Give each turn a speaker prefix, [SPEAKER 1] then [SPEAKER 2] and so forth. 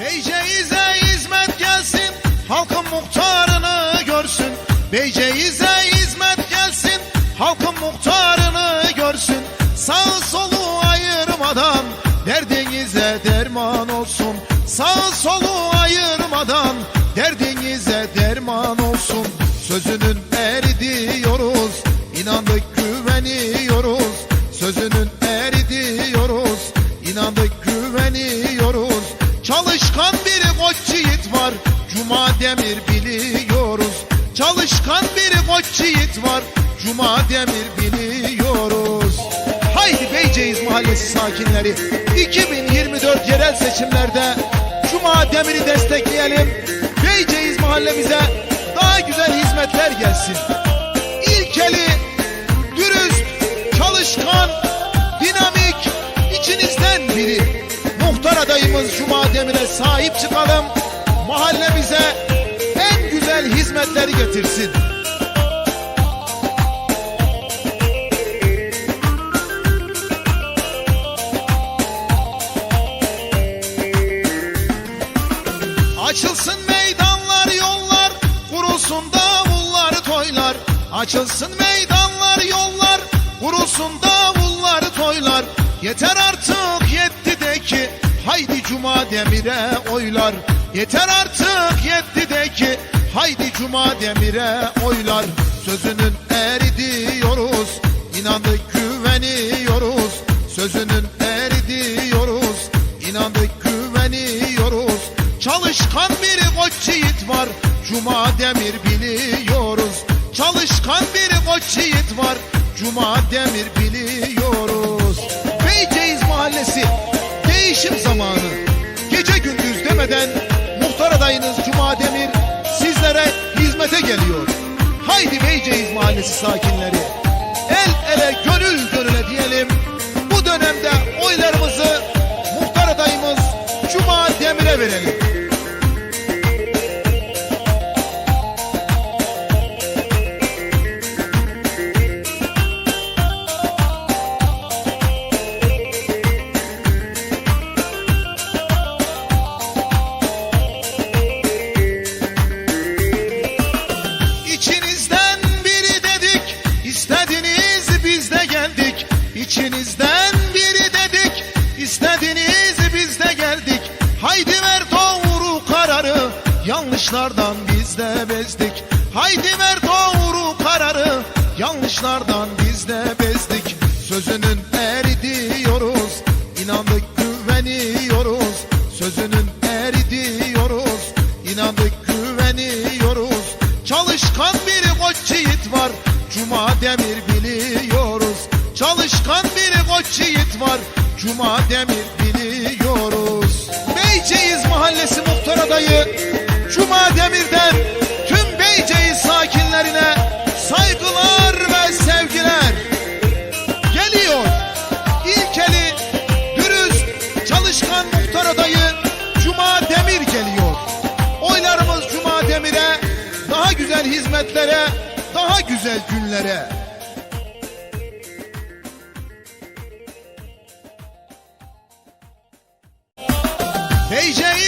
[SPEAKER 1] Beyceğiz'e hizmet gelsin, halkın muhtarını görsün. Beyceğiz'e hizmet gelsin, halkın muhtarını görsün. Sağ solu ayırmadan, derdinize derman olsun. Sağ solu ayırmadan, derdinize derman olsun. Sözünün eri diyoruz, inandık güveniyoruz. Sözünün eri diyoruz, inandık güveniyoruz. Çalışkan bir koç yiğit var. Cuma Demir biliyoruz. Çalışkan bir koç yiğit var. Cuma Demir biliyoruz. Haydi Beyceğiz mahallesi sakinleri. 2024 yerel seçimlerde Cuma Demir'i destekleyelim. Beyceğiz mahallemize daha güzel hizmetler gelsin adayımız Cuma Demir'e sahip çıkalım. Mahallemize en güzel hizmetleri getirsin. Açılsın meydanlar yollar Kurulsun davullar toylar Açılsın meydanlar yollar Kurulsun davullar toylar Yeter artık Haydi Cuma Demir'e oylar. Yeter artık yetti de ki Haydi Cuma Demir'e oylar. Sözünün eri diyoruz İnandık güveniyoruz. Sözünün eri diyoruz İnandık güveniyoruz. Çalışkan bir koç yiğit var. Cuma Demir biliyoruz. Çalışkan bir koç yiğit var. Cuma Demir biliyoruz. Beyceğiz mahallesi Değişim zamanı. Gece gündüz demeden Muhtar adayınız Cuma Demir Sizlere hizmete geliyor. Haydi Beyceğiz mahallesi sakinleri El ele gönül gönüle diyelim. Bu dönemde oylarımızı Muhtar adayımız Cuma Demir'e verelim İçinizden biri dedik, istediniz biz de geldik. Haydi ver doğru kararı, yanlışlardan biz de bezdik. Haydi ver doğru kararı, yanlışlardan biz de bezdik. Sözünün eri diyoruz, inandık güveniyoruz. Sözünün eri diyoruz, inandık güveniyoruz. Çalışkan bir koç yiğit var Cuma Demir biliyoruz Çalışkan bir koç yiğit var. Cuma Demir biliyoruz. Beyceğiz mahallesi muhtar adayı. Cuma Demir'den tüm Beyceğiz sakinlerine saygılar ve sevgiler. Geliyor ilkeli, dürüst, çalışkan muhtar adayı Cuma Demir geliyor. Oylarımız Cuma Demir'e daha güzel hizmetlere, daha güzel günlere. Beyceğiz